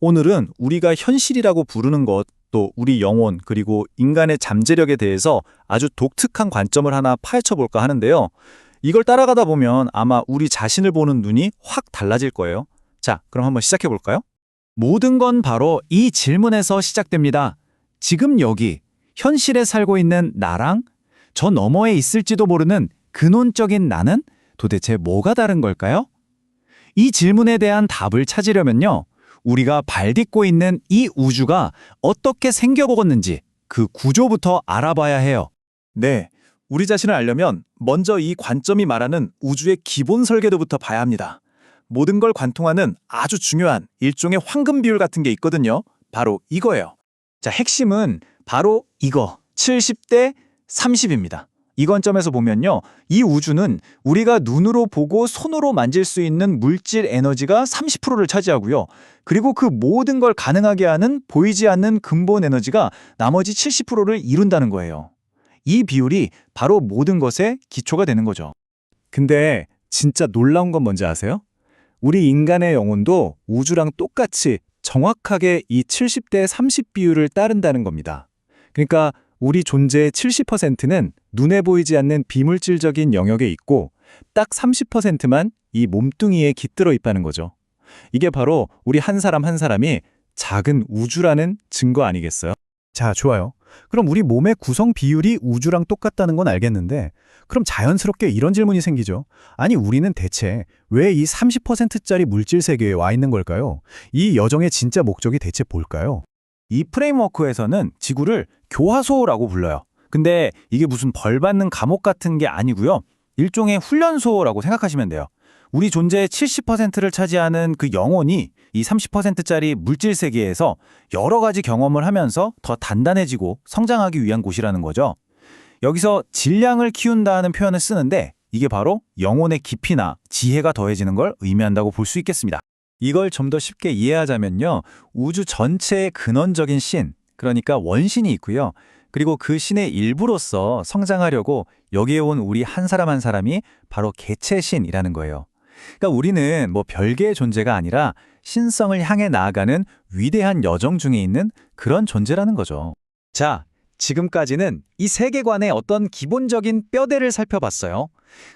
오늘은 우리가 현실이라고 부르는 것, 또 우리 영혼, 그리고 인간의 잠재력에 대해서 아주 독특한 관점을 하나 파헤쳐 볼까 하는데요. 이걸 따라가다 보면 아마 우리 자신을 보는 눈이 확 달라질 거예요. 자, 그럼 한번 시작해 볼까요? 모든 건 바로 이 질문에서 시작됩니다. 지금 여기, 현실에 살고 있는 나랑 저 너머에 있을지도 모르는 근원적인 나는 도대체 뭐가 다른 걸까요? 이 질문에 대한 답을 찾으려면요. 우리가 발 딛고 있는 이 우주가 어떻게 생겨먹었는지 그 구조부터 알아봐야 해요. 네. 우리 자신을 알려면 먼저 이 관점이 말하는 우주의 기본 설계도부터 봐야 합니다. 모든 걸 관통하는 아주 중요한 일종의 황금 비율 같은 게 있거든요. 바로 이거예요. 자, 핵심은 바로 이거. 70대 30입니다. 이 관점에서 보면요. 이 우주는 우리가 눈으로 보고 손으로 만질 수 있는 물질 에너지가 30%를 차지하고요. 그리고 그 모든 걸 가능하게 하는 보이지 않는 근본 에너지가 나머지 70%를 이룬다는 거예요. 이 비율이 바로 모든 것의 기초가 되는 거죠. 근데 진짜 놀라운 건 뭔지 아세요? 우리 인간의 영혼도 우주랑 똑같이 정확하게 이 70대 30 비율을 따른다는 겁니다. 그러니까 우리 존재의 70%는 눈에 보이지 않는 비물질적인 영역에 있고 딱 30%만 이 몸뚱이에 깃들어 있다는 거죠. 이게 바로 우리 한 사람 한 사람이 작은 우주라는 증거 아니겠어요? 자, 좋아요. 그럼 우리 몸의 구성 비율이 우주랑 똑같다는 건 알겠는데 그럼 자연스럽게 이런 질문이 생기죠. 아니, 우리는 대체 왜 이 30%짜리 물질 세계에 와 있는 걸까요? 이 여정의 진짜 목적이 대체 뭘까요? 이 프레임워크에서는 지구를 교화소라고 불러요. 근데 이게 무슨 벌 받는 감옥 같은 게 아니고요. 일종의 훈련소라고 생각하시면 돼요. 우리 존재의 70%를 차지하는 그 영혼이 이 30%짜리 물질 세계에서 여러 가지 경험을 하면서 더 단단해지고 성장하기 위한 곳이라는 거죠. 여기서 질량을 키운다는 표현을 쓰는데 이게 바로 영혼의 깊이나 지혜가 더해지는 걸 의미한다고 볼 수 있겠습니다. 이걸 좀 더 쉽게 이해하자면요. 우주 전체의 근원적인 신, 그러니까 원신이 있고요. 그리고 그 신의 일부로서 성장하려고 여기에 온 우리 한 사람 한 사람이 바로 개체신이라는 거예요. 그러니까 우리는 뭐 별개의 존재가 아니라 신성을 향해 나아가는 위대한 여정 중에 있는 그런 존재라는 거죠. 자, 지금까지는 이 세계관의 어떤 기본적인 뼈대를 살펴봤어요.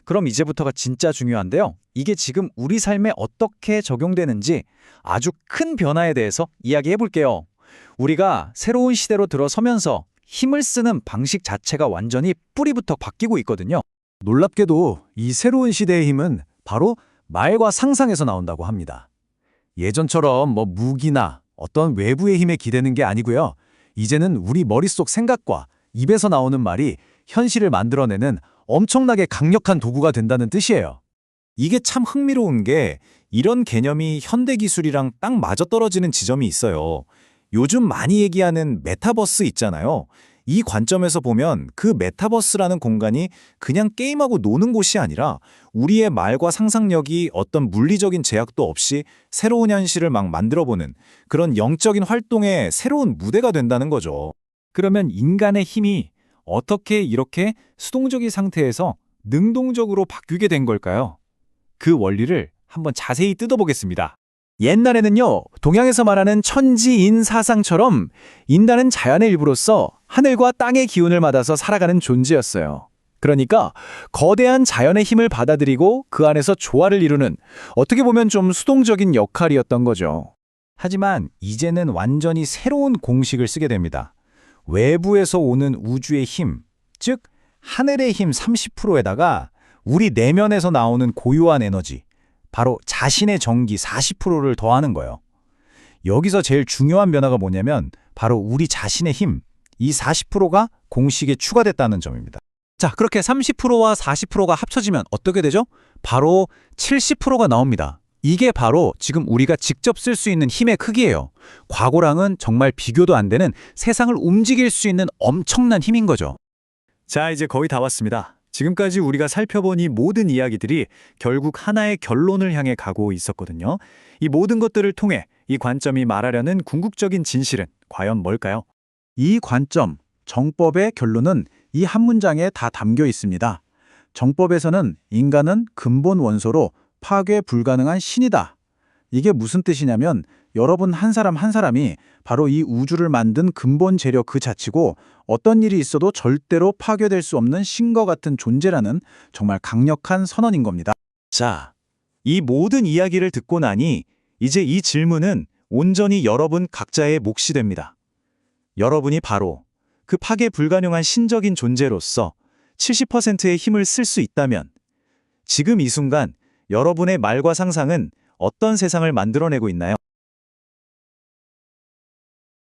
그럼 이제부터가 진짜 중요한데요. 이게 지금 우리 삶에 어떻게 적용되는지 아주 큰 변화에 대해서 이야기해 볼게요. 우리가 새로운 시대로 들어서면서 힘을 쓰는 방식 자체가 완전히 뿌리부터 바뀌고 있거든요. 놀랍게도 이 새로운 시대의 힘은 바로 말과 상상에서 나온다고 합니다. 예전처럼 뭐 무기나 어떤 외부의 힘에 기대는 게 아니고요. 이제는 우리 머릿속 생각과 입에서 나오는 말이 현실을 만들어내는 엄청나게 강력한 도구가 된다는 뜻이에요. 이게 참 흥미로운 게 이런 개념이 현대 기술이랑 딱 맞아떨어지는 지점이 있어요. 요즘 많이 얘기하는 메타버스 있잖아요. 이 관점에서 보면 그 메타버스라는 공간이 그냥 게임하고 노는 곳이 아니라 우리의 말과 상상력이 어떤 물리적인 제약도 없이 새로운 현실을 막 만들어보는 그런 영적인 활동의 새로운 무대가 된다는 거죠. 그러면 인간의 힘이 어떻게 이렇게 수동적인 상태에서 능동적으로 바뀌게 된 걸까요? 그 원리를 한번 자세히 뜯어보겠습니다. 옛날에는요, 동양에서 말하는 천지인 사상처럼 인간은 자연의 일부로서 하늘과 땅의 기운을 받아서 살아가는 존재였어요. 그러니까 거대한 자연의 힘을 받아들이고 그 안에서 조화를 이루는 어떻게 보면 좀 수동적인 역할이었던 거죠. 하지만 이제는 완전히 새로운 공식을 쓰게 됩니다. 외부에서 오는 우주의 힘, 즉 하늘의 힘 30%에다가 우리 내면에서 나오는 고유한 에너지, 바로 자신의 정기 40%를 더하는 거예요. 여기서 제일 중요한 변화가 뭐냐면 바로 우리 자신의 힘, 이 40%가 공식에 추가됐다는 점입니다. 자, 그렇게 30%와 40%가 합쳐지면 어떻게 되죠? 바로 70%가 나옵니다. 이게 바로 지금 우리가 직접 쓸 수 있는 힘의 크기예요. 과거랑은 정말 비교도 안 되는 세상을 움직일 수 있는 엄청난 힘인 거죠. 자, 이제 거의 다 왔습니다. 지금까지 우리가 살펴본 이 모든 이야기들이 결국 하나의 결론을 향해 가고 있었거든요. 이 모든 것들을 통해 이 관점이 말하려는 궁극적인 진실은 과연 뭘까요? 이 관점, 정법의 결론은 이 한 문장에 다 담겨 있습니다. 정법에서는 인간은 근본 원소로 파괴 불가능한 신이다. 이게 무슨 뜻이냐면 여러분 한 사람 한 사람이 바로 이 우주를 만든 근본 재료 그 자체고 어떤 일이 있어도 절대로 파괴될 수 없는 신과 같은 존재라는 정말 강력한 선언인 겁니다. 자, 이 모든 이야기를 듣고 나니 이제 이 질문은 온전히 여러분 각자의 몫이 됩니다. 여러분이 바로 그 파괴 불가능한 신적인 존재로서 70%의 힘을 쓸 수 있다면 지금 이 순간 여러분의 말과 상상은 어떤 세상을 만들어내고 있나요?